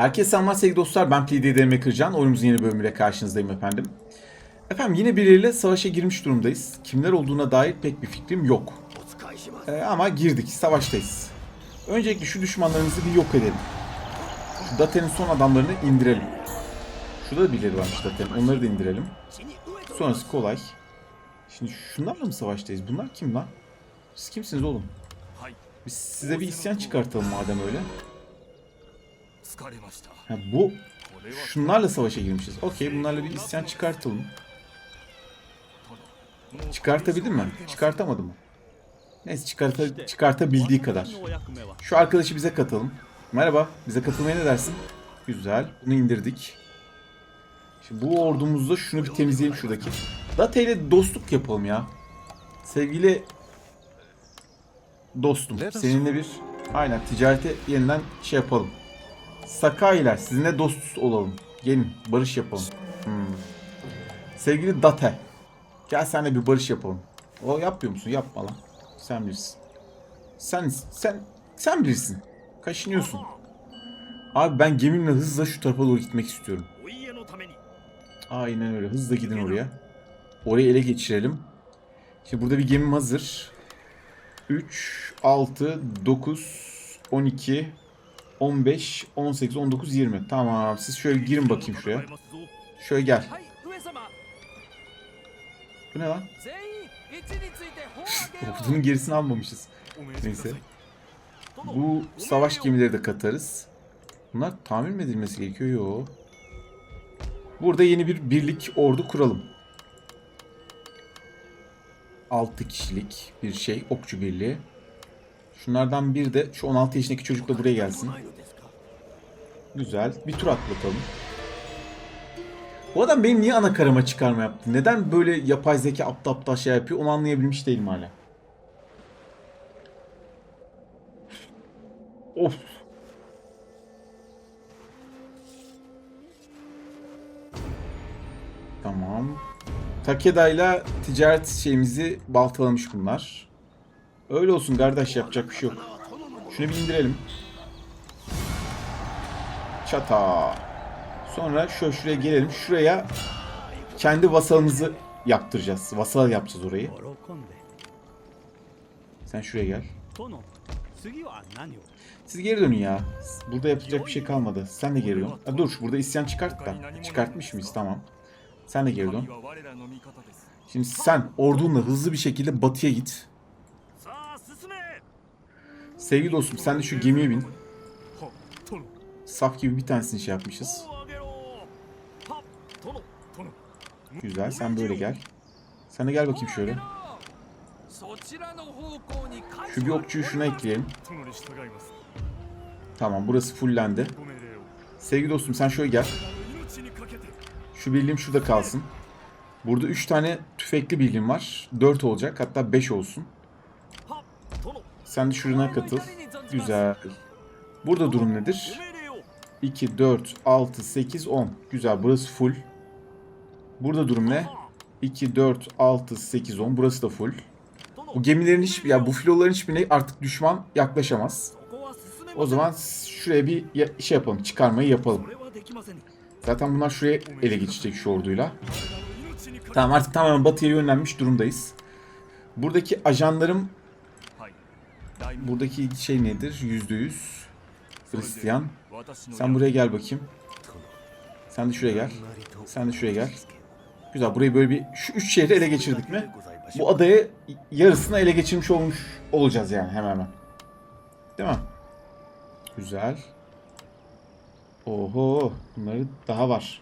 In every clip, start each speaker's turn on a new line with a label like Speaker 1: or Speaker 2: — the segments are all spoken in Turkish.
Speaker 1: Herkese selamlar sevgili dostlar. Ben Ederime Kırcan. Oyunumuzun yeni bölümüyle karşınızdayım efendim. Efendim yine birileriyle savaşa girmiş durumdayız. Kimler olduğuna dair pek bir fikrim yok. Ee, ama girdik, savaştayız. Öncelikle şu düşmanlarımızı bir yok edelim. Şu Daten'in son adamlarını indirelim. Şurada da birileri varmış Daten'in. Onları da indirelim. Sonrası kolay. Şimdi şunlarla mı savaştayız? Bunlar kim lan? Siz kimsiniz oğlum? Biz size bir isyan çıkartalım madem öyle. Ha, bu şunlarla savaşa girmişiz. Okey bunlarla bir isyan çıkartalım. Çıkartabildim mi? Çıkartamadı mı? Neyse çıkarta, çıkartabildiği kadar. Şu arkadaşı bize katalım. Merhaba bize katılmaya ne dersin? Güzel. Bunu indirdik. Şimdi bu ordumuzda şunu bir temizleyelim şuradaki. Data ile dostluk yapalım ya. Sevgili dostum seninle bir aynen ticarete yeniden şey yapalım. Sakai'ler sizinle dost olalım. Gelin barış yapalım. Hmm. Sevgili Date. Gel seninle bir barış yapalım. O yapmıyor musun? Yapma lan. Sen bilirsin. Sen sen sen bilirsin. Kaşınıyorsun. Abi ben gemimle hızla şu tarafa doğru gitmek istiyorum. Aynen öyle. Hızla gidin oraya. Orayı ele geçirelim. Şimdi burada bir gemim hazır. 3, 6, 9, 12, 15, 18, 19, 20. Tamam. Siz şöyle girin bakayım şuraya. Şöyle gel. Bu ne lan? Bunun gerisini almamışız. Neyse. Bu savaş gemileri de katarız. Bunlar tamir mi edilmesi gerekiyor? Yo. Burada yeni bir birlik ordu kuralım. 6 kişilik bir şey. Okçu birliği. Şunlardan bir de şu 16 yaşındaki çocuk da buraya gelsin. Güzel. Bir tur atlatalım. Bu adam benim niye ana karama çıkarma yaptı? Neden böyle yapay zeka aptal aptal şey yapıyor onu anlayabilmiş değilim hala. Of. Tamam. Takeda'yla ticaret şeyimizi baltalamış bunlar. Öyle olsun kardeş yapacak bir şey yok. Şunu bir indirelim. Çata. Sonra şöyle şuraya gelelim. Şuraya kendi vasalımızı yaptıracağız. Vasal yapacağız orayı. Sen şuraya gel. Siz geri dönün ya. Burada yapacak bir şey kalmadı. Sen de geri dön. Ha, dur burada isyan çıkart da. Çıkartmış mıyız? Tamam. Sen de geri dön. Şimdi sen ordunla hızlı bir şekilde batıya git. Sevgili dostum sen de şu gemiye bin. Saf gibi bir tanesini şey yapmışız. Güzel sen böyle gel. Sen de gel bakayım şöyle. Şu bir okçuyu şuna ekleyelim. Tamam burası fullendi. Sevgili dostum sen şöyle gel. Şu birliğim şurada kalsın. Burada 3 tane tüfekli birliğim var. 4 olacak hatta 5 olsun. Sen de şuruna katıl. Güzel. Burada durum nedir? 2, 4, 6, 8, 10. Güzel burası full. Burada durum ne? 2, 4, 6, 8, 10. Burası da full. Bu gemilerin hiç, ya bu filoların hiçbirine artık düşman yaklaşamaz. O zaman şuraya bir şey yapalım. Çıkarmayı yapalım. Zaten bunlar şuraya ele geçecek şu orduyla. Tamam artık tamamen batıya yönlenmiş durumdayız. Buradaki ajanlarım buradaki şey nedir? %100 Hristiyan.
Speaker 2: 私の
Speaker 1: Sen buraya gel bakayım. Sen de şuraya gel. Sen de şuraya gel. Güzel burayı böyle bir şu üç şehri ele geçirdik mi? Bu adayı yarısını ele geçirmiş olmuş olacağız yani hemen hemen. Değil mi? Güzel. Oho, bunları daha var.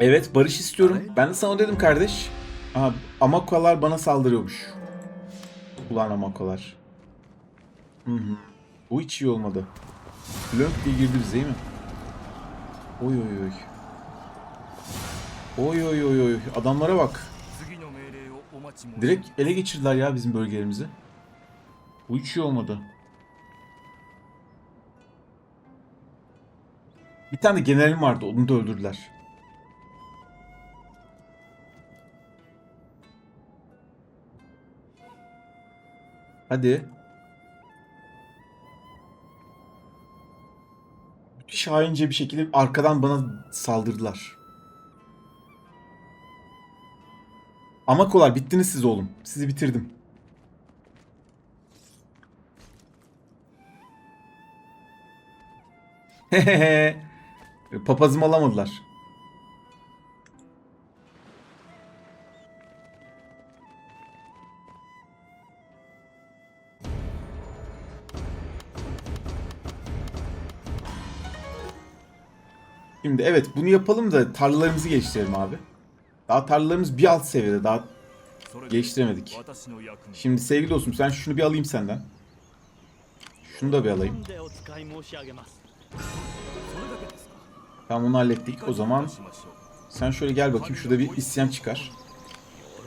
Speaker 1: Evet, barış istiyorum. Ben de sana dedim kardeş. Aha, amakolar bana saldırıyormuş. Ulan amakolar. Hı hı. Bu hiç iyi olmadı. Lönk diye girdiniz değil mi? Oy oy oy. Oy oy oy oy. Adamlara bak. Direkt ele geçirdiler ya bizim bölgelerimizi. Bu hiç iyi olmadı. Bir tane generalim vardı onu da öldürdüler. Hadi. Şahince bir şekilde arkadan bana saldırdılar. Ama kolar bittiniz siz oğlum. Sizi bitirdim. Hehehe, Papazımı alamadılar. şimdi evet bunu yapalım da tarlalarımızı geliştirelim abi. Daha tarlalarımız bir alt seviyede daha geliştiremedik. Şimdi sevgili dostum sen şunu bir alayım senden. Şunu da bir alayım. Tamam onu hallettik. O zaman sen şöyle gel bakayım şurada bir isyan çıkar.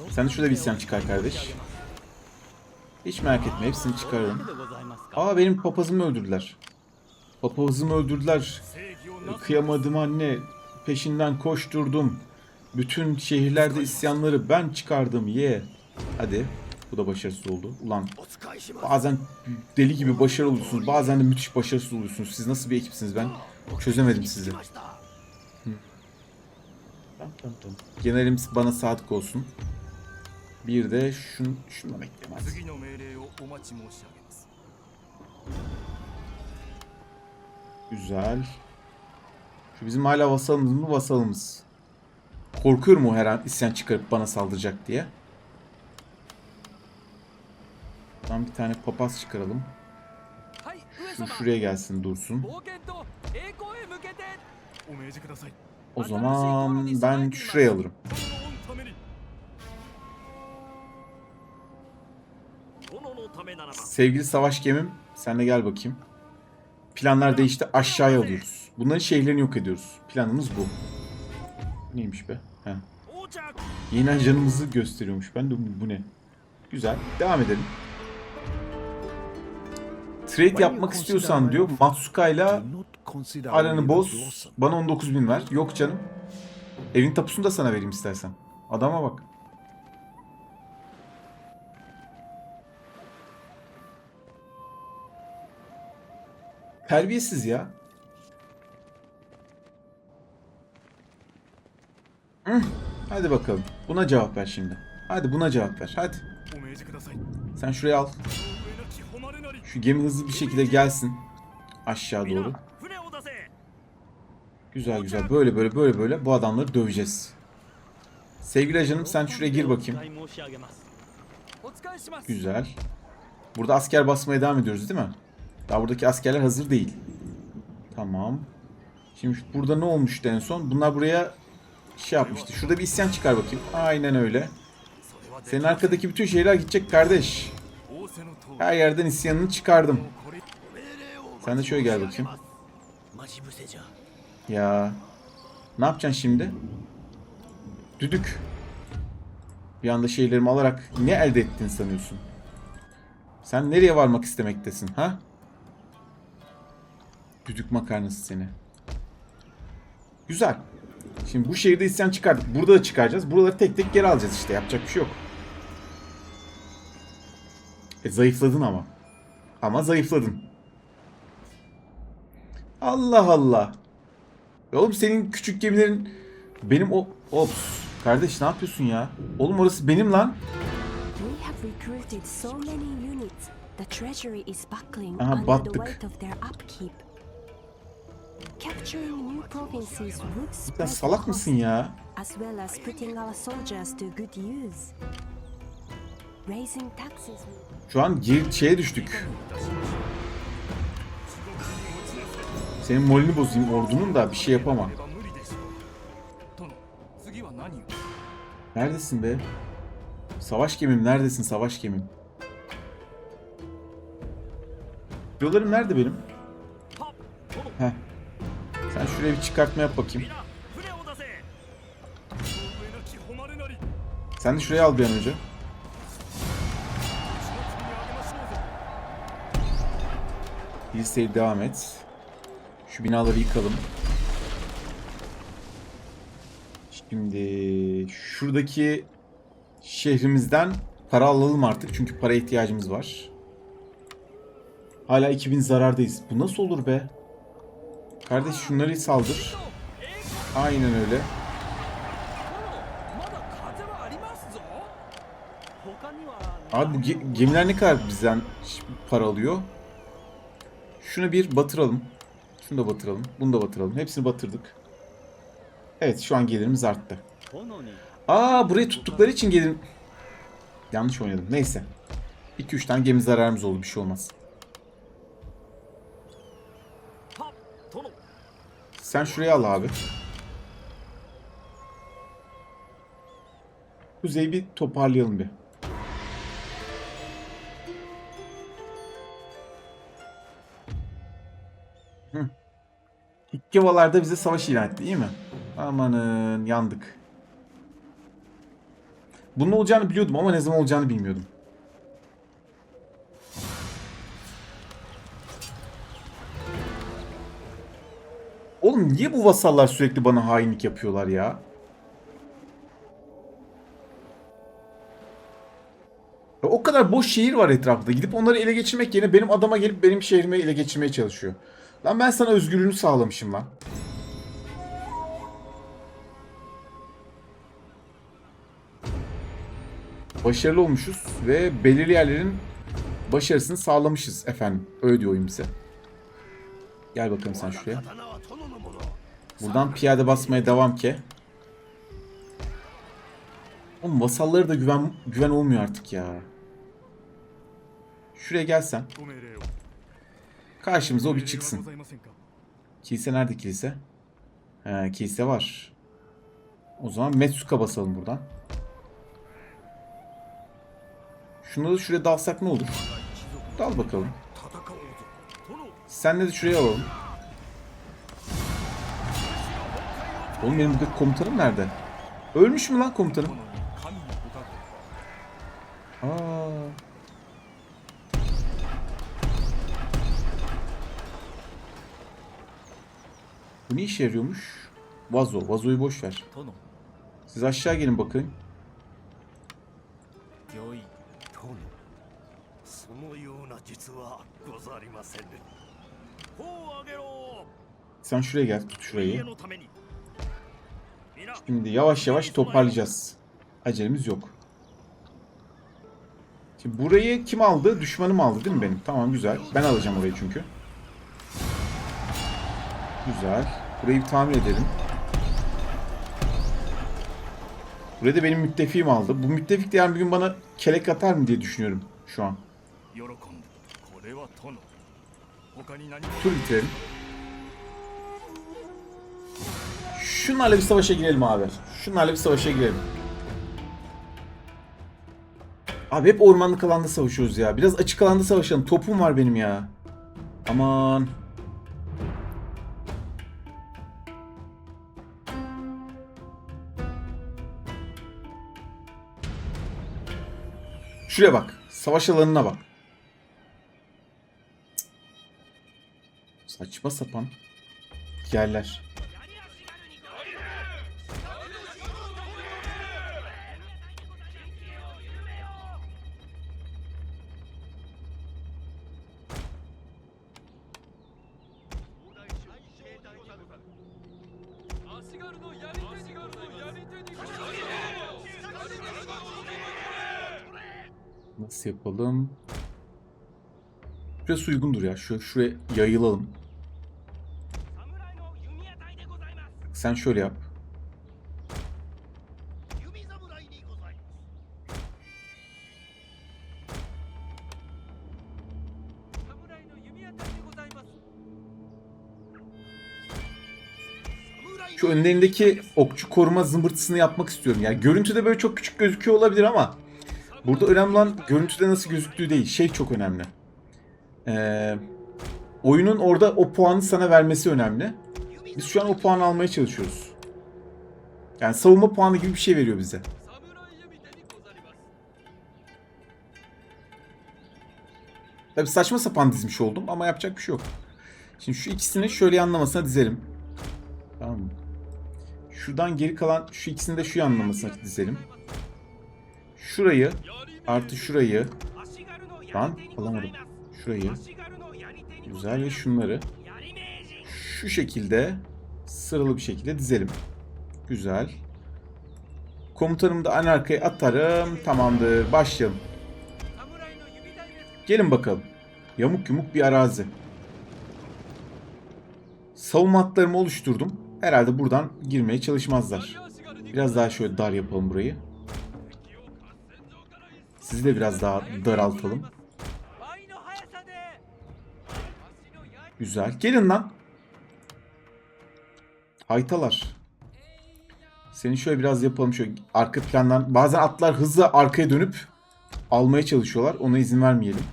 Speaker 1: Sen de şurada bir isyan çıkar kardeş. Hiç merak etme hepsini çıkarırım. Aa benim papazımı öldürdüler. Papazımı öldürdüler. Kıyamadım anne. Peşinden koşturdum. Bütün şehirlerde isyanları ben çıkardım ye. Yeah. Hadi. Bu da başarısız oldu. Ulan bazen deli gibi başarılı oluyorsunuz. Bazen de müthiş başarısız oluyorsunuz. Siz nasıl bir ekipsiniz ben çözemedim sizi. Generalimiz bana sadık olsun. Bir de şun, şunu beklemez. Güzel. Şu bizim hala vasalımız mı? Vasalımız. Korkuyorum o her an isyan çıkarıp bana saldıracak diye. Buradan bir tane papaz çıkaralım. Şu şuraya gelsin dursun. O zaman ben şuraya alırım. Sevgili savaş gemim sen de gel bakayım. Planlar değişti aşağıya alıyoruz. Bunların şehirlerini yok ediyoruz. Planımız bu. Neymiş be? Heh. Yeni ajanımızı gösteriyormuş. Ben de bu ne? Güzel. Devam edelim. Trade yapmak istiyorsan diyor Matsuka'yla aranı boz. Bana 19 bin ver. Yok canım. Evin tapusunu da sana vereyim istersen. Adama bak. Terbiyesiz ya. Hı, hadi bakalım. Buna cevap ver şimdi. Hadi buna cevap ver. Hadi. Sen şuraya al. Şu gemi hızlı bir şekilde gelsin. Aşağı doğru. Güzel güzel. Böyle böyle böyle böyle bu adamları döveceğiz. Sevgili ajanım sen şuraya gir bakayım. Güzel. Burada asker basmaya devam ediyoruz değil mi? Daha buradaki askerler hazır değil. Tamam. Şimdi burada ne olmuştu en son? Bunlar buraya şey yapmıştı. Şurada bir isyan çıkar bakayım. Aynen öyle. Senin arkadaki bütün şeyler gidecek kardeş. Her yerden isyanını çıkardım. Sen de şöyle gel bakayım. Ya. Ne yapacaksın şimdi? Düdük. Bir anda şeylerimi alarak ne elde ettin sanıyorsun? Sen nereye varmak istemektesin ha? Düdük makarnası seni. Güzel. Şimdi bu şehirde isyan çıkardık. Burada da çıkaracağız. Buraları tek tek geri alacağız işte. Yapacak bir şey yok. E zayıfladın ama. Ama zayıfladın. Allah Allah. Ya oğlum senin küçük gemilerin benim o ops kardeş ne yapıyorsun ya? Oğlum orası benim lan.
Speaker 3: We have Capturing new provinces Ya
Speaker 1: salak mısın ya?
Speaker 3: as well as putting our soldiers to good use. Raising taxes
Speaker 1: Şu an gir şeye düştük. Senin molini bozayım ordunun da bir şey yapamam. Neredesin be? Savaş gemim neredesin savaş gemim? Yollarım nerede benim? Şuraya bir çıkartma yap bakayım. Sen de şuraya al bir an önce. Listeyi devam et. Şu binaları yıkalım. Şimdi şuradaki şehrimizden para alalım artık çünkü para ihtiyacımız var. Hala 2000 zarardayız. Bu nasıl olur be? Kardeş şunları saldır. Aynen öyle. Abi bu gemiler ne kadar bizden para alıyor? Şunu bir batıralım. Şunu da batıralım. Bunu da batıralım. Hepsini batırdık. Evet şu an gelirimiz arttı. Aa burayı tuttukları için gelin. Yanlış oynadım. Neyse. 2-3 tane gemi zararımız oldu. Bir şey olmaz. Sen şuraya al abi. Kuzeyi bir toparlayalım bir. Hı. İkkevalarda bize savaş ilan etti değil mi? Amanın yandık. Bunun olacağını biliyordum ama ne zaman olacağını bilmiyordum. Oğlum niye bu vasallar sürekli bana hainlik yapıyorlar ya? Ya O kadar boş şehir var etrafta. Gidip onları ele geçirmek yerine benim adama gelip benim şehrimi ele geçirmeye çalışıyor. Lan ben sana özgürlüğünü sağlamışım lan. Başarılı olmuşuz ve belirli yerlerin başarısını sağlamışız efendim. Öyle diyor oyun bize. Gel bakalım sen şuraya. Buradan piyade basmaya devam ki. Oğlum vasalları da güven güven olmuyor artık ya. Şuraya gelsen. Karşımıza o bir çıksın. Kilise nerede kilise? He, kilise var. O zaman Metsuka basalım buradan. Şunları da şuraya dalsak ne olur? Dal bakalım. Sen de şuraya alalım. Oğlum benim buradaki komutanım nerede? Ölmüş mü lan komutanım? Aa. Bu ne işe yarıyormuş? Vazo. Vazoyu boş ver. Siz aşağı gelin
Speaker 2: bakayım.
Speaker 1: Sen şuraya gel. Tut şurayı. Şimdi yavaş yavaş toparlayacağız. Acelemiz yok. Şimdi burayı kim aldı? Düşmanım aldı değil mi benim? Tamam güzel. Ben alacağım orayı çünkü. Güzel. Burayı bir tamir edelim. Burayı da benim müttefiğim aldı. Bu müttefik de yarın bir gün bana kelek atar mı diye düşünüyorum şu an. Tur bitirelim. Şunlarla bir savaşa girelim abi. Şunlarla bir savaşa girelim. Abi hep ormanlık alanda savaşıyoruz ya. Biraz açık alanda savaşalım. Topum var benim ya. Aman. Şuraya bak. Savaş alanına bak. Saçma sapan yerler. Nasıl yapalım? Şurası uygundur ya. Şu şuraya yayılalım. Sen şöyle yap. Şu önlerindeki okçu koruma zımbırtısını yapmak istiyorum. Yani görüntüde böyle çok küçük gözüküyor olabilir ama burada önemli olan görüntüde nasıl gözüktüğü değil. Şey çok önemli. Ee, oyunun orada o puanı sana vermesi önemli. Biz şu an o puanı almaya çalışıyoruz. Yani savunma puanı gibi bir şey veriyor bize. Tabi saçma sapan dizmiş oldum ama yapacak bir şey yok. Şimdi şu ikisini şöyle yanlamasına dizelim. Tamam mı? Şuradan geri kalan şu ikisini de şu yanlamasına dizelim. Şurayı artı şurayı lan alamadım. Şurayı güzel ve şunları şu şekilde sıralı bir şekilde dizelim. Güzel. Komutanımı da en arkaya atarım. Tamamdır. Başlayalım. Gelin bakalım. Yamuk yumuk bir arazi. Savunma hatlarımı oluşturdum. Herhalde buradan girmeye çalışmazlar. Biraz daha şöyle dar yapalım burayı. Sizi de biraz daha daraltalım. Güzel. Gelin lan. Haytalar. Seni şöyle biraz yapalım şöyle arka plandan. Bazen atlar hızlı arkaya dönüp almaya çalışıyorlar. Ona izin vermeyelim.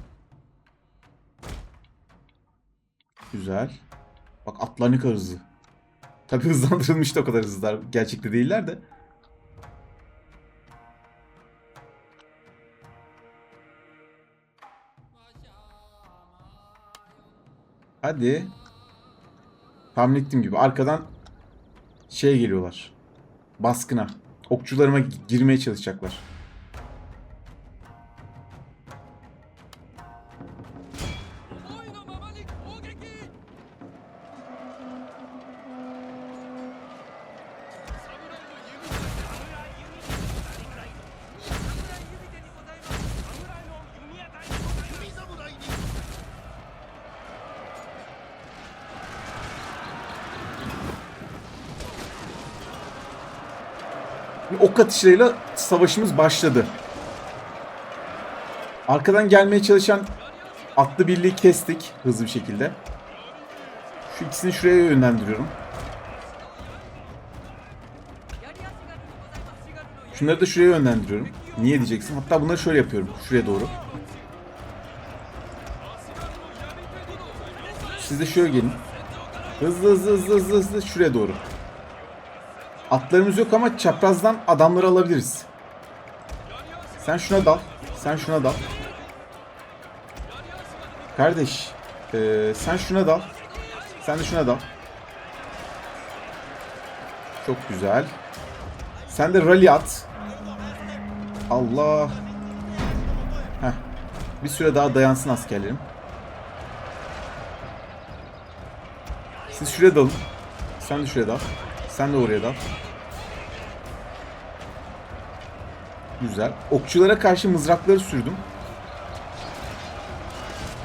Speaker 1: Güzel. Bak atlar ne kadar hızlı. Tabi hızlandırılmış da o kadar hızlılar. Gerçekte değiller de. Hadi. Tahmin ettiğim gibi arkadan şey geliyorlar. Baskına. Okçularıma gi- girmeye çalışacaklar. Ok atışlarıyla savaşımız başladı. Arkadan gelmeye çalışan atlı birliği kestik hızlı bir şekilde. Şu ikisini şuraya yönlendiriyorum. Şunları da şuraya yönlendiriyorum. Niye diyeceksin? Hatta bunları şöyle yapıyorum. Şuraya doğru. Siz de şöyle gelin. Hızlı hızlı hızlı hızlı hızlı şuraya doğru. Atlarımız yok ama çaprazdan adamları alabiliriz. Sen şuna dal. Sen şuna dal. Kardeş. eee, sen şuna dal. Sen de şuna dal. Çok güzel. Sen de rally at. Allah. Heh. Bir süre daha dayansın askerlerim. Siz şuraya dalın. Sen de şuraya dal. Sen de oraya dal. Güzel. Okçulara karşı mızrakları sürdüm.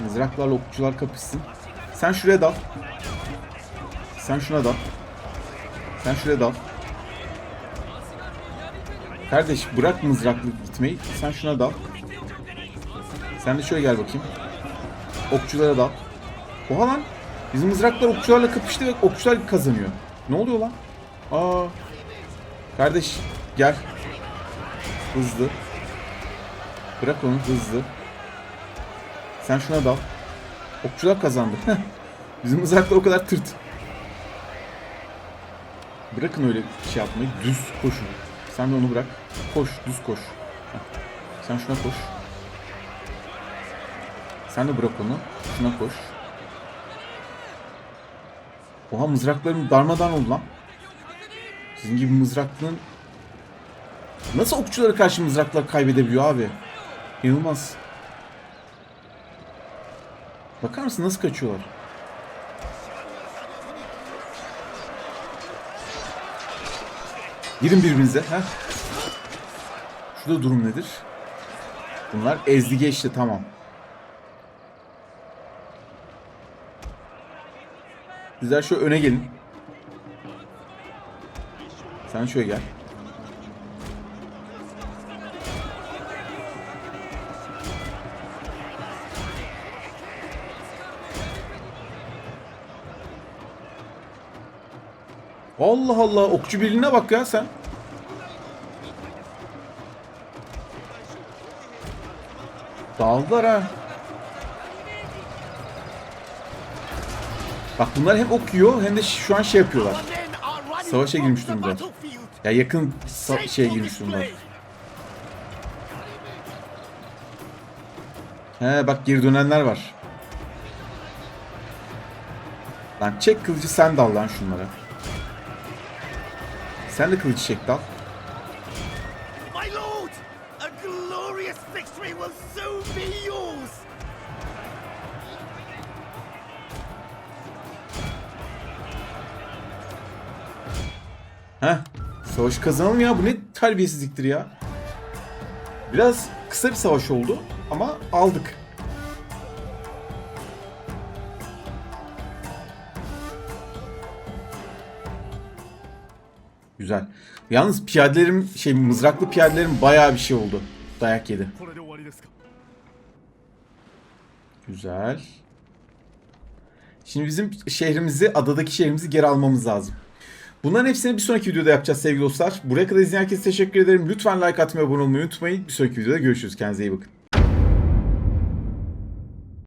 Speaker 1: Mızraklarla okçular kapışsın. Sen şuraya dal. Sen şuna dal. Sen şuraya dal. Kardeş bırak mızraklı gitmeyi. Sen şuna dal. Sen de şöyle gel bakayım. Okçulara dal. Oha lan. Bizim mızraklar okçularla kapıştı ve okçular kazanıyor. Ne oluyor lan? Aa. Kardeş gel. Hızlı. Bırak onu hızlı. Sen şuna dal. Okçular kazandı. Bizim mızraklar o kadar tırt. Bırakın öyle şey yapmayı. Düz koşun. Sen de onu bırak. Koş. Düz koş. Sen şuna koş. Sen de bırak onu. Şuna koş. Oha mızraklarım darmadan oldu lan. Sizin gibi mızraklığın... Nasıl okçulara karşı mızraklar kaybedebiliyor abi? İnanılmaz. Bakar mısın nasıl kaçıyorlar? Girin birbirinize. Heh. Şurada durum nedir? Bunlar ezdi geçti tamam. Sizler şu öne gelin. Sen şöyle gel. Allah Allah okçu birliğine bak ya sen. Dağıldılar ha. Bak bunlar hem okuyor hem de şu an şey yapıyorlar. Savaşa girmiş durumda. Ya yakın şeye girmiş durumda. He bak geri dönenler var. Lan çek kılıcı sen dal lan şunlara. Sen de kılıcı çek dal. Heh. Savaşı kazanalım ya. Bu ne terbiyesizliktir ya. Biraz kısa bir savaş oldu ama aldık. Güzel. Yalnız piyadelerim şey mızraklı piyadelerim bayağı bir şey oldu. Dayak yedi. Güzel. Şimdi bizim şehrimizi, adadaki şehrimizi geri almamız lazım. Bunların hepsini bir sonraki videoda yapacağız sevgili dostlar. Buraya kadar izleyen herkese teşekkür ederim. Lütfen like atmayı, abone olmayı unutmayın. Bir sonraki videoda görüşürüz. Kendinize iyi bakın.